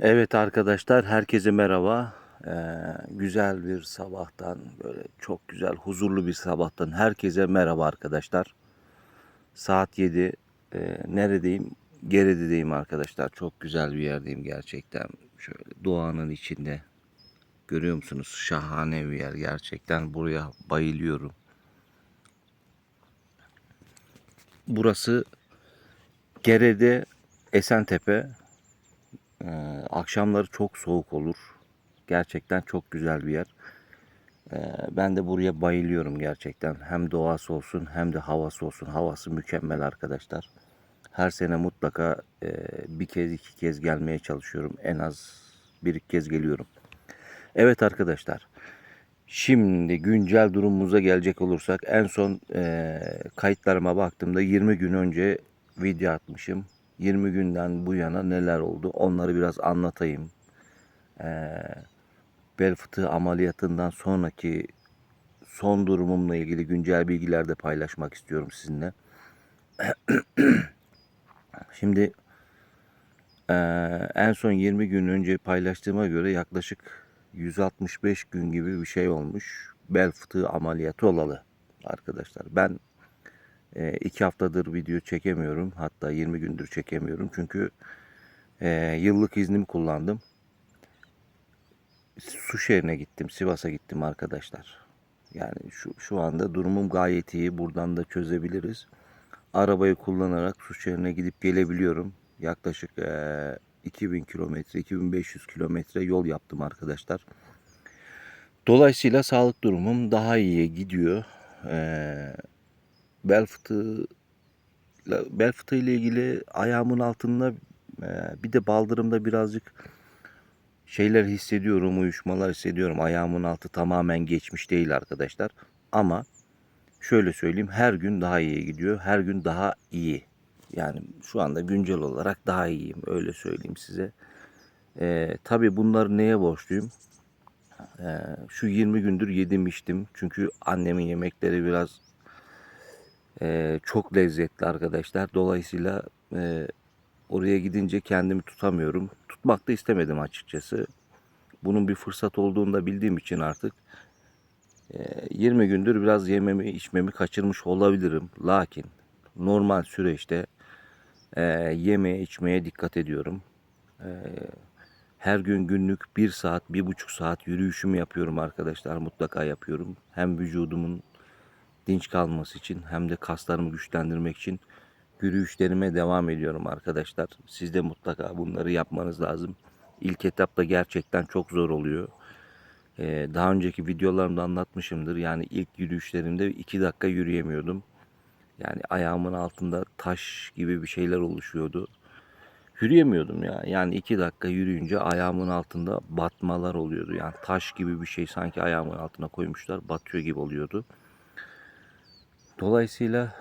Evet arkadaşlar herkese merhaba. Ee, güzel bir sabahtan böyle çok güzel huzurlu bir sabahtan herkese merhaba arkadaşlar. Saat 7. Ee, neredeyim? Gerede'deyim arkadaşlar. Çok güzel bir yerdeyim gerçekten. Şöyle doğanın içinde. Görüyor musunuz? Şahane bir yer gerçekten. Buraya bayılıyorum. Burası Gerede Esentepe. Ee, akşamları çok soğuk olur. Gerçekten çok güzel bir yer. Ee, ben de buraya bayılıyorum gerçekten. Hem doğası olsun hem de havası olsun. Havası mükemmel arkadaşlar. Her sene mutlaka e, bir kez iki kez gelmeye çalışıyorum. En az bir kez geliyorum. Evet arkadaşlar. Şimdi güncel durumumuza gelecek olursak en son e, kayıtlarıma baktığımda 20 gün önce video atmışım. 20 günden bu yana neler oldu onları biraz anlatayım. E, bel fıtığı ameliyatından sonraki son durumumla ilgili güncel bilgiler de paylaşmak istiyorum sizinle. Şimdi e, en son 20 gün önce paylaştığıma göre yaklaşık 165 gün gibi bir şey olmuş. Bel fıtığı ameliyatı olalı arkadaşlar. Ben e, haftadır video çekemiyorum. Hatta 20 gündür çekemiyorum. Çünkü e, yıllık iznimi kullandım. Suşehir'e gittim. Sivas'a gittim arkadaşlar. Yani şu, şu anda durumum gayet iyi. Buradan da çözebiliriz. Arabayı kullanarak Suşehir'e gidip gelebiliyorum. Yaklaşık e, 2000 kilometre, 2500 kilometre yol yaptım arkadaşlar. Dolayısıyla sağlık durumum daha iyiye gidiyor. Ee, bel fıtığı bel fıtığı ile ilgili ayağımın altında e, bir de baldırımda birazcık şeyler hissediyorum, uyuşmalar hissediyorum. Ayağımın altı tamamen geçmiş değil arkadaşlar. Ama şöyle söyleyeyim her gün daha iyiye gidiyor. Her gün daha iyi. Yani şu anda güncel olarak daha iyiyim. Öyle söyleyeyim size. Ee, tabii bunları neye borçluyum? Ee, şu 20 gündür yedim içtim. Çünkü annemin yemekleri biraz e, çok lezzetli arkadaşlar. Dolayısıyla e, oraya gidince kendimi tutamıyorum. Tutmak da istemedim açıkçası. Bunun bir fırsat olduğunu da bildiğim için artık e, 20 gündür biraz yememi içmemi kaçırmış olabilirim. Lakin normal süreçte e, yemeye içmeye dikkat ediyorum. E, her gün günlük bir saat, bir buçuk saat yürüyüşümü yapıyorum arkadaşlar. Mutlaka yapıyorum. Hem vücudumun dinç kalması için hem de kaslarımı güçlendirmek için yürüyüşlerime devam ediyorum arkadaşlar. Siz de mutlaka bunları yapmanız lazım. İlk etapta gerçekten çok zor oluyor. Ee, daha önceki videolarımda anlatmışımdır. Yani ilk yürüyüşlerimde iki dakika yürüyemiyordum. Yani ayağımın altında taş gibi bir şeyler oluşuyordu. Yürüyemiyordum ya. Yani iki dakika yürüyünce ayağımın altında batmalar oluyordu. Yani taş gibi bir şey sanki ayağımın altına koymuşlar. Batıyor gibi oluyordu. Dolayısıyla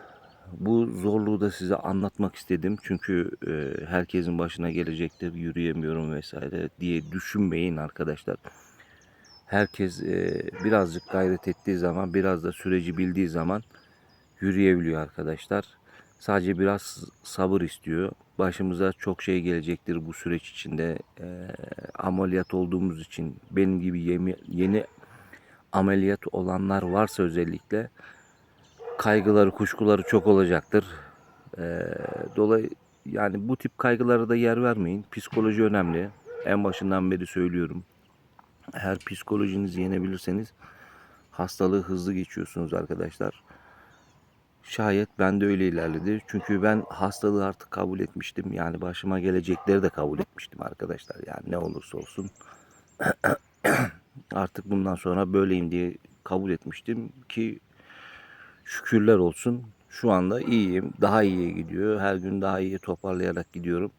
bu zorluğu da size anlatmak istedim. Çünkü e, herkesin başına gelecektir. Yürüyemiyorum vesaire diye düşünmeyin arkadaşlar. Herkes e, birazcık gayret ettiği zaman, biraz da süreci bildiği zaman yürüyebiliyor arkadaşlar. Sadece biraz sabır istiyor. Başımıza çok şey gelecektir bu süreç içinde. E, ameliyat olduğumuz için benim gibi yeni, yeni ameliyat olanlar varsa özellikle kaygıları, kuşkuları çok olacaktır. E, dolay yani bu tip kaygılara da yer vermeyin. Psikoloji önemli. En başından beri söylüyorum. Eğer psikolojinizi yenebilirseniz hastalığı hızlı geçiyorsunuz arkadaşlar. Şayet ben de öyle ilerledi. Çünkü ben hastalığı artık kabul etmiştim. Yani başıma gelecekleri de kabul etmiştim arkadaşlar. Yani ne olursa olsun. artık bundan sonra böyleyim diye kabul etmiştim ki şükürler olsun. Şu anda iyiyim. Daha iyiye gidiyor. Her gün daha iyi toparlayarak gidiyorum.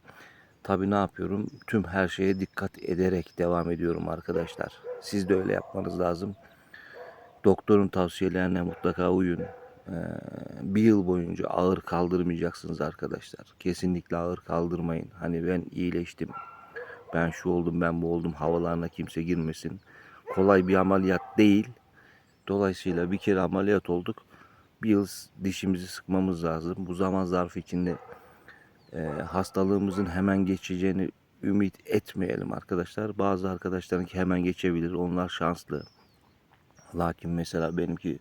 Tabii ne yapıyorum? Tüm her şeye dikkat ederek devam ediyorum arkadaşlar. Siz de öyle yapmanız lazım. Doktorun tavsiyelerine mutlaka uyun. Ee, bir yıl boyunca ağır kaldırmayacaksınız arkadaşlar. Kesinlikle ağır kaldırmayın. Hani ben iyileştim. Ben şu oldum ben bu oldum havalarına kimse girmesin. Kolay bir ameliyat değil. Dolayısıyla bir kere ameliyat olduk. Bir yıl dişimizi sıkmamız lazım. Bu zaman zarfı içinde e, hastalığımızın hemen geçeceğini ümit etmeyelim arkadaşlar. Bazı arkadaşlarınki hemen geçebilir. Onlar şanslı. Lakin mesela benimki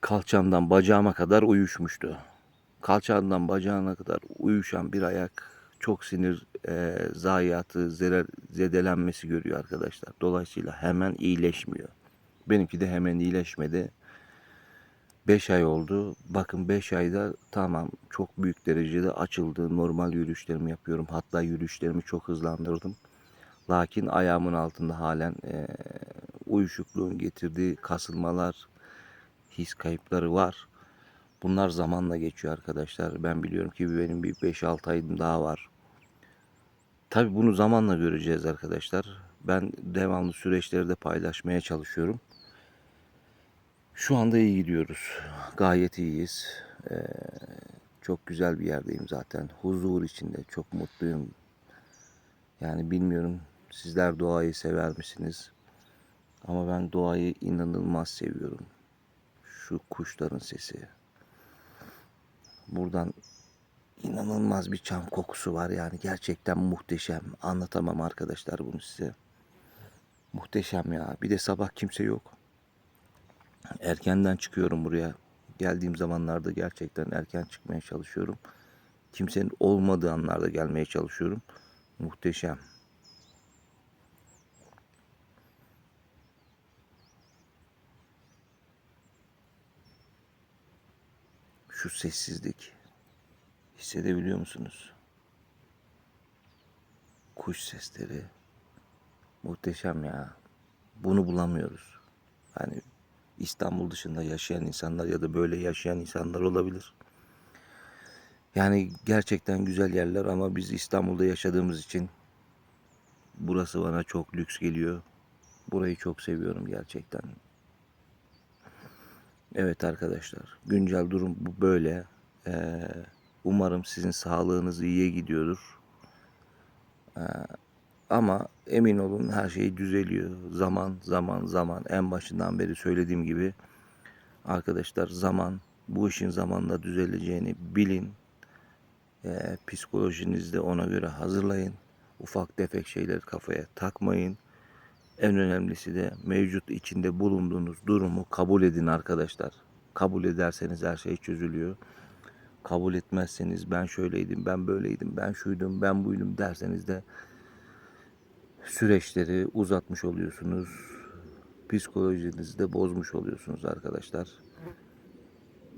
kalçamdan bacağıma kadar uyuşmuştu. Kalçamdan bacağına kadar uyuşan bir ayak çok sinir e, zayiatı, zarar, zedelenmesi görüyor arkadaşlar. Dolayısıyla hemen iyileşmiyor. Benimki de hemen iyileşmedi. 5 ay oldu. Bakın 5 ayda tamam çok büyük derecede açıldı. Normal yürüyüşlerimi yapıyorum. Hatta yürüyüşlerimi çok hızlandırdım. Lakin ayağımın altında halen e, uyuşukluğun getirdiği kasılmalar, his kayıpları var. Bunlar zamanla geçiyor arkadaşlar. Ben biliyorum ki benim bir 5-6 ayım daha var. Tabi bunu zamanla göreceğiz arkadaşlar. Ben devamlı süreçleri de paylaşmaya çalışıyorum. Şu anda iyi gidiyoruz. Gayet iyiyiz. Ee, çok güzel bir yerdeyim zaten. Huzur içinde. Çok mutluyum. Yani bilmiyorum sizler doğayı sever misiniz? Ama ben doğayı inanılmaz seviyorum. Şu kuşların sesi. Buradan inanılmaz bir çam kokusu var yani gerçekten muhteşem. Anlatamam arkadaşlar bunu size. Muhteşem ya. Bir de sabah kimse yok. Erkenden çıkıyorum buraya. Geldiğim zamanlarda gerçekten erken çıkmaya çalışıyorum. Kimsenin olmadığı anlarda gelmeye çalışıyorum. Muhteşem. Şu sessizlik. Hissedebiliyor musunuz? Kuş sesleri. Muhteşem ya. Bunu bulamıyoruz. Hani İstanbul dışında yaşayan insanlar ya da böyle yaşayan insanlar olabilir. Yani gerçekten güzel yerler ama biz İstanbul'da yaşadığımız için burası bana çok lüks geliyor. Burayı çok seviyorum gerçekten. Evet arkadaşlar, güncel durum bu böyle. Ee, umarım sizin sağlığınız iyiye gidiyordur. Ee, ama emin olun her şey düzeliyor. Zaman, zaman, zaman. En başından beri söylediğim gibi arkadaşlar zaman, bu işin zamanla düzeleceğini bilin. Ee, psikolojinizi de ona göre hazırlayın. Ufak tefek şeyleri kafaya takmayın. En önemlisi de mevcut içinde bulunduğunuz durumu kabul edin arkadaşlar. Kabul ederseniz her şey çözülüyor. Kabul etmezseniz ben şöyleydim, ben böyleydim, ben şuydum, ben buydum derseniz de süreçleri uzatmış oluyorsunuz. Psikolojinizi de bozmuş oluyorsunuz arkadaşlar.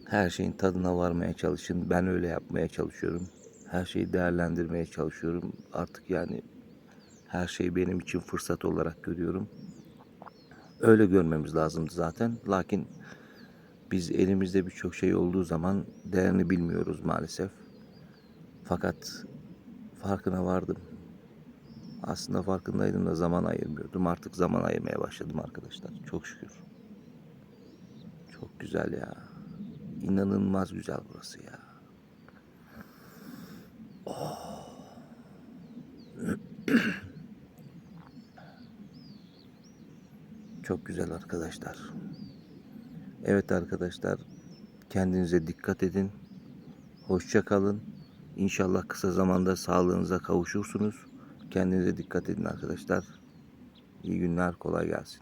Her şeyin tadına varmaya çalışın. Ben öyle yapmaya çalışıyorum. Her şeyi değerlendirmeye çalışıyorum. Artık yani her şeyi benim için fırsat olarak görüyorum. Öyle görmemiz lazımdı zaten. Lakin biz elimizde birçok şey olduğu zaman değerini bilmiyoruz maalesef. Fakat farkına vardım. Aslında farkındaydım da zaman ayırmıyordum. Artık zaman ayırmaya başladım arkadaşlar. Çok şükür. Çok güzel ya. İnanılmaz güzel burası ya. Çok güzel arkadaşlar. Evet arkadaşlar. Kendinize dikkat edin. Hoşça kalın. İnşallah kısa zamanda sağlığınıza kavuşursunuz. Kendinize dikkat edin arkadaşlar. İyi günler, kolay gelsin.